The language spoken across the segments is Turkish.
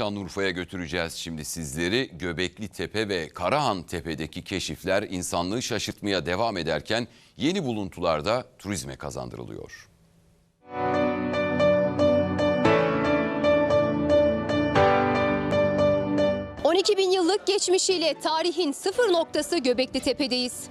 Şanlıurfa'ya götüreceğiz şimdi sizleri. Göbekli Tepe ve Karahan Tepe'deki keşifler insanlığı şaşırtmaya devam ederken yeni buluntular da turizme kazandırılıyor. ...12 bin yıllık geçmişiyle tarihin sıfır noktası Göbekli Tepe'deyiz.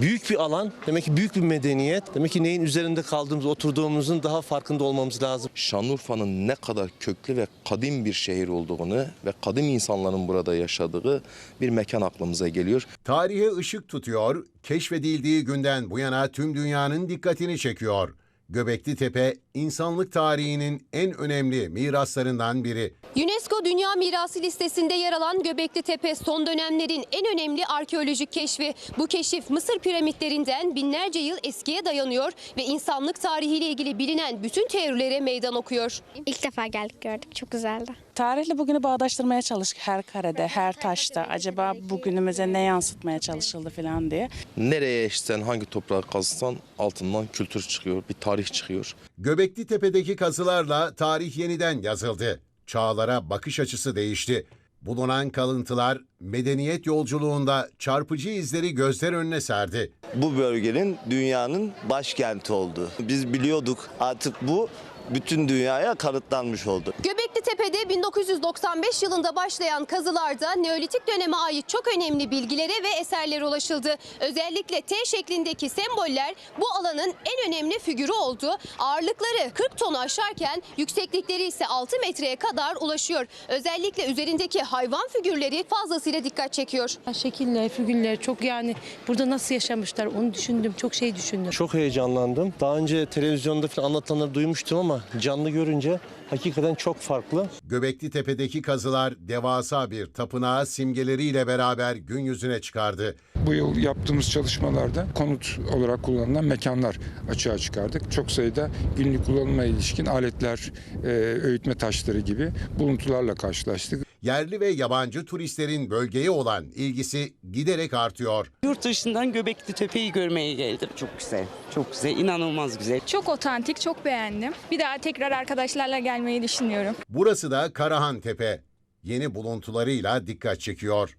Büyük bir alan, demek ki büyük bir medeniyet. Demek ki neyin üzerinde kaldığımız, oturduğumuzun daha farkında olmamız lazım. Şanlıurfa'nın ne kadar köklü ve kadim bir şehir olduğunu ve kadim insanların burada yaşadığı bir mekan aklımıza geliyor. Tarihe ışık tutuyor, keşfedildiği günden bu yana tüm dünyanın dikkatini çekiyor. Göbekli Tepe, insanlık tarihinin en önemli miraslarından biri. UNESCO Dünya Mirası listesinde yer alan Göbekli Tepe son dönemlerin en önemli arkeolojik keşfi. Bu keşif Mısır piramitlerinden binlerce yıl eskiye dayanıyor ve insanlık tarihiyle ilgili bilinen bütün teorilere meydan okuyor. İlk defa geldik gördük. Çok güzeldi. Tarihle bugünü bağdaştırmaya çalıştık her karede, her taşta. Acaba bugünümüze ne yansıtmaya çalışıldı falan diye. Nereye eşsen hangi toprağa kazısan altından kültür çıkıyor, bir tarih çıkıyor. Göbekli Tepe'deki kazılarla tarih yeniden yazıldı. Çağlara bakış açısı değişti. Bulunan kalıntılar medeniyet yolculuğunda çarpıcı izleri gözler önüne serdi. bu bölgenin dünyanın başkenti oldu. Biz biliyorduk artık bu bütün dünyaya kanıtlanmış oldu. Göbekli Tepe'de 1995 yılında başlayan kazılarda Neolitik döneme ait çok önemli bilgilere ve eserlere ulaşıldı. Özellikle T şeklindeki semboller bu alanın en önemli figürü oldu. Ağırlıkları 40 tonu aşarken yükseklikleri ise 6 metreye kadar ulaşıyor. Özellikle üzerindeki hayvan figürleri fazlasıyla dikkat çekiyor. Şekiller, figürler çok yani burada nasıl yaşamışlar onu düşündüm. Çok şey düşündüm. Çok heyecanlandım. Daha önce televizyonda falan anlatılanları duymuştum ama canlı görünce hakikaten çok farklı. Göbekli Tepe'deki kazılar devasa bir tapınağı simgeleriyle beraber gün yüzüne çıkardı. Bu yıl yaptığımız çalışmalarda konut olarak kullanılan mekanlar açığa çıkardık. Çok sayıda günlük kullanıma ilişkin aletler, e, öğütme taşları gibi buluntularla karşılaştık. Yerli ve yabancı turistlerin bölgeye olan ilgisi giderek artıyor. Yurt dışından Göbekli Tepe'yi görmeye geldim. Çok güzel, çok güzel, inanılmaz güzel. Çok otantik, çok beğendim. Bir daha tekrar arkadaşlarla gelmeyi düşünüyorum. Burası da Karahan Tepe. Yeni buluntularıyla dikkat çekiyor.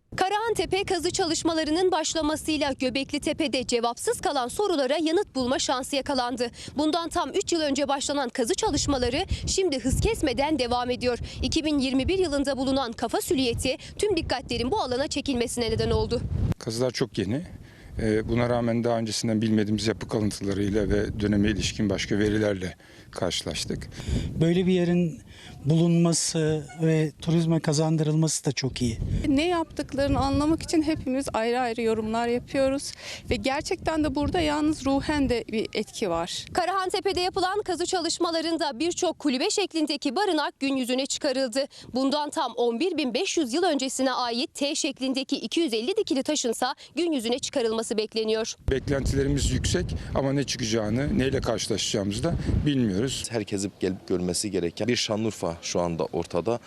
Tepe kazı çalışmalarının başlamasıyla Göbekli Tepe'de cevapsız kalan sorulara yanıt bulma şansı yakalandı. Bundan tam 3 yıl önce başlanan kazı çalışmaları şimdi hız kesmeden devam ediyor. 2021 yılında bulunan kafa süliyeti tüm dikkatlerin bu alana çekilmesine neden oldu. Kazılar çok yeni. E, buna rağmen daha öncesinden bilmediğimiz yapı kalıntılarıyla ve döneme ilişkin başka verilerle karşılaştık. Böyle bir yerin bulunması ve turizme kazandırılması da çok iyi. Ne yaptıklarını anlamak için hepimiz ayrı ayrı yorumlar yapıyoruz. Ve gerçekten de burada yalnız ruhen de bir etki var. Karahan Tepe'de yapılan kazı çalışmalarında birçok kulübe şeklindeki barınak gün yüzüne çıkarıldı. Bundan tam 11.500 yıl öncesine ait T şeklindeki 250 dikili taşınsa gün yüzüne çıkarılması bekleniyor. Beklentilerimiz yüksek ama ne çıkacağını, neyle karşılaşacağımızı da bilmiyoruz. Herkesin gelip görmesi gereken bir Şanlıurfa şu anda ortada.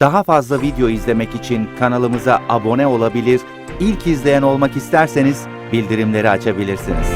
Daha fazla video izlemek için kanalımıza abone olabilir, ilk izleyen olmak isterseniz bildirimleri açabilirsiniz.